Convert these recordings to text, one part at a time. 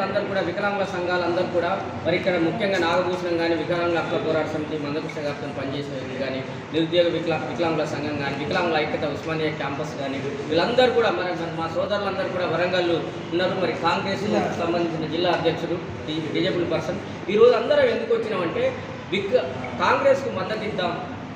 నాయకులందరూ కూడా వికలాంగుల సంఘాలందరూ కూడా మరి ఇక్కడ ముఖ్యంగా నాగభూషణం కానీ వికలాంగుల హక్కుల పోరాట సమితి మందకృష్ణ గారితో పనిచేసేది కానీ నిరుద్యోగ వికలా వికలాంగుల సంఘం కానీ వికలాంగుల ఐక్యత ఉస్మానియా క్యాంపస్ కానీ వీళ్ళందరూ కూడా మరి మరి మా సోదరులందరూ కూడా వరంగల్ ఉన్నారు. మరి కాంగ్రెస్ సంబంధించిన జిల్లా అధ్యక్షుడు డిజేబుల్ పర్సన్. ఈరోజు అందరం ఎందుకు వచ్చినామంటే విక్ కాంగ్రెస్కు మద్దతు ఇద్దాం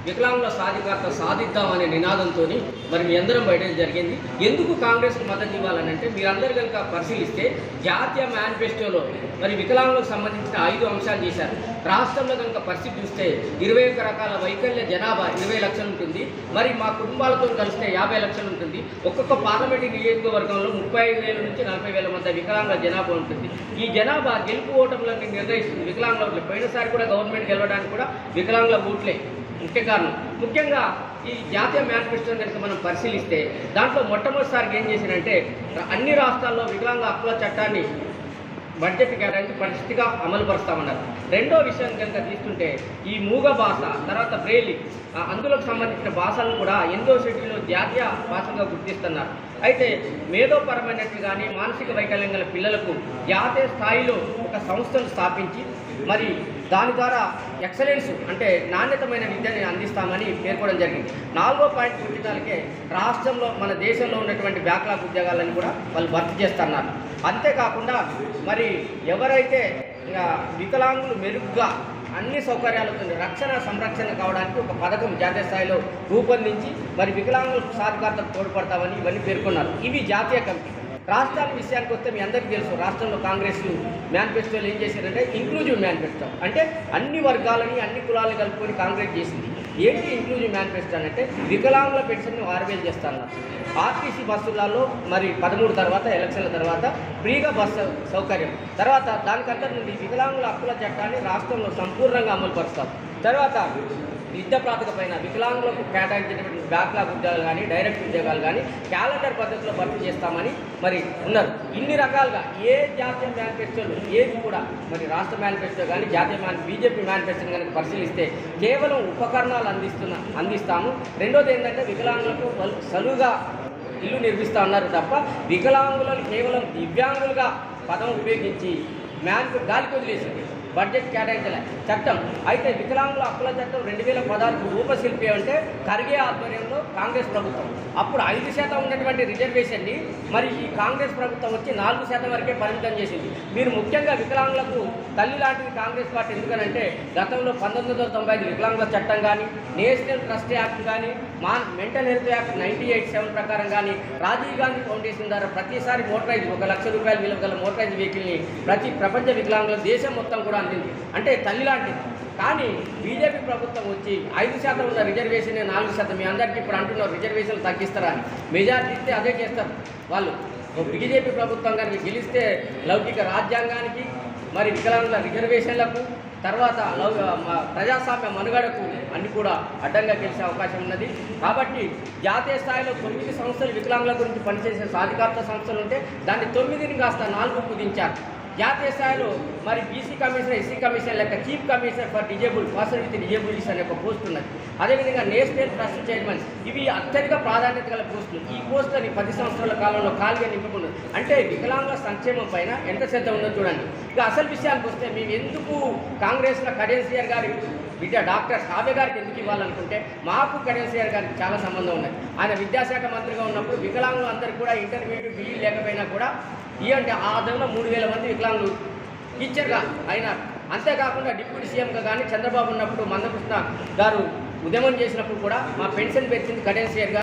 వికలాంగుల సాధికారత సాధిద్దామనే నినాదంతో మరి మీ అందరం బయట జరిగింది. ఎందుకు కాంగ్రెస్కు మద్దతు ఇవ్వాలని అంటే మీరందరూ కనుక పరిశీలిస్తే జాతీయ మేనిఫెస్టోలో మరి వికలాంగులకు సంబంధించిన ఐదు అంశాలు చేశారు. రాష్ట్రంలో కనుక పరిస్థితి చూస్తే ఇరవై ఒక్క రకాల వైకల్య జనాభా ఇరవై లక్షలు ఉంటుంది. మరి మా కుటుంబాలతో కలిస్తే యాభై లక్షలు ఉంటుంది. ఒక్కొక్క పార్లమెంటు నియోజకవర్గంలో ముప్పై ఐదు వేల నుంచి నలభై వేల మధ్య వికలాంగుల జనాభా ఉంటుంది. ఈ జనాభా గెలుపు ఓటములను నిర్ణయిస్తుంది వికలాంగుల ఓట్లు పోయినసారి కూడా గవర్నమెంట్ గెలవడానికి కూడా వికలాంగుల ఓట్లే. ముఖ్య కారణం. ముఖ్యంగా ఈ జాతీయ మేనిఫెస్టోని కనుక మనం పరిశీలిస్తే దాంట్లో మొట్టమొదటిసారిగా ఏం చేశారంటే అన్ని రాష్ట్రాల్లో వికలాంగ హక్కుల చట్టాన్ని బడ్జెట్ కేటాయించి పరిస్థితిగా అమలు పరుస్తామన్నారు. రెండో విషయం కనుక తీసుకుంటే ఈ మూగ భాష తర్వాత బ్రెయిలీ అందులోకి సంబంధించిన భాషలను కూడా ఎనిమిదో షెడ్యూల్లో జాతీయ భాషగా గుర్తిస్తున్నారు. అయితే మేధోపరమైనట్టు కానీ మానసిక వైకల్యం గల పిల్లలకు జాతీయ స్థాయిలో ఒక సంస్థను స్థాపించి మరి దాని ద్వారా ఎక్సలెన్స్ అంటే నాణ్యతమైన విద్యని అందిస్తామని పేర్కొనడం జరిగింది. నాలుగో పాయింట్ గుర్తించాలకే రాష్ట్రంలో మన దేశంలో ఉన్నటువంటి బ్యాక్లాగ్ ఉద్యోగాలను కూడా వాళ్ళు భర్తీ చేస్తున్నారు. అంతేకాకుండా మరి ఎవరైతే వికలాంగులు మెరుగ్గా అన్ని సౌకర్యాలతో రక్షణ సంరక్షణ కావడానికి ఒక పథకం జాతీయ స్థాయిలో రూపొందించి మరి వికలాంగులకు సాధికారతకు తోడ్పడతామని ఇవన్నీ పేర్కొన్నారు. ఇవి జాతీయ కమిటీ. రాష్ట్రాల విషయానికి వస్తే మీ అందరికీ తెలుసు రాష్ట్రంలో కాంగ్రెస్ మేనిఫెస్టోలు ఏం చేశారంటే ఇంక్లూజివ్ మేనిఫెస్టో అంటే అన్ని వర్గాలని అన్ని కులాలను కలుపుకొని కాంగ్రెస్ చేసింది. ఏంటి ఇంక్లూజివ్ మేనిఫెస్టో అంటే వికలాంగుల పెన్షన్ని ఆరు చేస్తాను ఆర్టీసీ బస్సులలో మరి పదమూడు తర్వాత ఎలక్షన్ల తర్వాత ఫ్రీగా బస్సు సౌకర్యం. తర్వాత దానికంటే నుండి వికలాంగుల హక్కుల చట్టాన్ని రాష్ట్రంలో సంపూర్ణంగా అమలు పరుస్తారు. తర్వాత విద్య ప్రాతిపైన వికలాంగులకు కేటాయించినటువంటి బ్యాక్లాగ్ ఉద్యోగాలు కానీ డైరెక్ట్ ఉద్యోగాలు కానీ క్యాలెండర్ పద్ధతిలో భర్తీ చేస్తామని మరి ఉన్నారు. ఇన్ని రకాలుగా ఏ జాతీయ మేనిఫెస్టోలు ఏది కూడా మరి రాష్ట్ర మేనిఫెస్టో కానీ జాతీయ మేని బీజేపీ మేనిఫెస్టో కనుక పరిశీలిస్తే కేవలం ఉపకరణాలు అందిస్తున్న అందిస్తాము. రెండోది ఏంటంటే వికలాంగులకు వాళ్ళు సలువుగా ఇల్లు నిర్మిస్తూ ఉన్నారు తప్ప వికలాంగులను కేవలం దివ్యాంగులుగా పదం ఉపయోగించి మ్యాన్ గాలికి వదిలేసింది. బడ్జెట్ కేటాయించలే. చట్టం. అయితే వికలాంగుల హక్కుల చట్టం రెండు వేల పదహారు రూపశిల్పి అంటే ఖర్గే ఆధ్వర్యంలో కాంగ్రెస్ ప్రభుత్వం. అప్పుడు ఐదు శాతం ఉన్నటువంటి రిజర్వేషన్ని మరి ఈ కాంగ్రెస్ ప్రభుత్వం వచ్చి నాలుగు శాతం వరకే పరిమితం చేసింది. మీరు ముఖ్యంగా వికలాంగులకు తల్లి లాంటిది కాంగ్రెస్ పార్టీ ఎందుకనంటే గతంలో పంతొమ్మిది వందల తొంభై ఐదు వికలాంగుల చట్టం కానీ నేషనల్ ట్రస్ట్ యాక్ట్ కానీ మా mental health act ninety eight seven ప్రకారం కానీ రాజీవ్ గాంధీ ఫౌండేషన్ ద్వారా ప్రతిసారి మోటరైజ్ ఒక లక్ష రూపాయల విలువ గల మోటరైజ్ వెహికల్ని ప్రతి ప్రపంచ వికలాంగుల దేశం మొత్తం కూడా లాంటిది. అంటే తల్లి లాంటిది. కానీ బీజేపీ ప్రభుత్వం వచ్చి ఐదు శాతం ఉన్న రిజర్వేషన్ నాలుగు శాతం. మీ అందరికీ ఇప్పుడు అంటున్నారు రిజర్వేషన్లు తగ్గిస్తారా మెజార్టీ ఇస్తే అదే చేస్తారు వాళ్ళు. బీజేపీ ప్రభుత్వం కనుక గెలిస్తే లౌకిక రాజ్యాంగానికి మరి వికలాంగుల రిజర్వేషన్లకు తర్వాత లౌ- ప్రజాస్వామ్య మనుగడకు అన్ని కూడా అడ్డంగా గెలిచే అవకాశం ఉన్నది. కాబట్టి జాతీయ స్థాయిలో తొమ్మిది సంస్థలు వికలాంగుల గురించి పనిచేసే సాధికారత సంస్థలు ఉంటే దాన్ని తొమ్మిదిని కాస్త నాలుగు కుదించారు. జాతీయ స్థాయిలో మరి బీసీ కమిషనర్ ఎస్సీ కమిషనర్ లెక్క chief commissioner for disable person with disables అనే ఒక పోస్ట్ ఉన్నది. అదేవిధంగా నేషనల్ ట్రస్ట్ చైర్మన్ ఇవి అత్యధిక ప్రాధాన్యత గల పోస్టులు ఈ పోస్టులని పది సంవత్సరాల కాలంలో ఖాళీగా నింపుకున్నది అంటే వికలాంగ సంక్షేమం పైన ఎంత శ్రద్ధ ఉందో చూడండి. ఇక అసలు విషయానికి వస్తే మేము ఎందుకు కాంగ్రెస్లో కడెన్సియర్ గారి విద్యా డాక్టర్ కావ్య గారికి ఎందుకు ఇవ్వాలనుకుంటే మాకు కడెన్సియర్ గారికి చాలా సంబంధం ఉన్నది. ఆయన విద్యాశాఖ మంత్రిగా ఉన్నప్పుడు వికలాంగులు అందరికీ కూడా ఇంటర్మీడియట్ బిఈ లేకపోయినా కూడా ఈ అంటే ఆ మూడు వేల మంది వికలాంగులు టీచర్గా అయినారు. అంతేకాకుండా డిప్యూటీ సీఎంగా కానీ చంద్రబాబు ఉన్నప్పుడు మందకృష్ణ గారు ఉద్యమం చేసినప్పుడు కూడా మా పెన్షన్ పెంచింది కడెన్సియర్ గారు.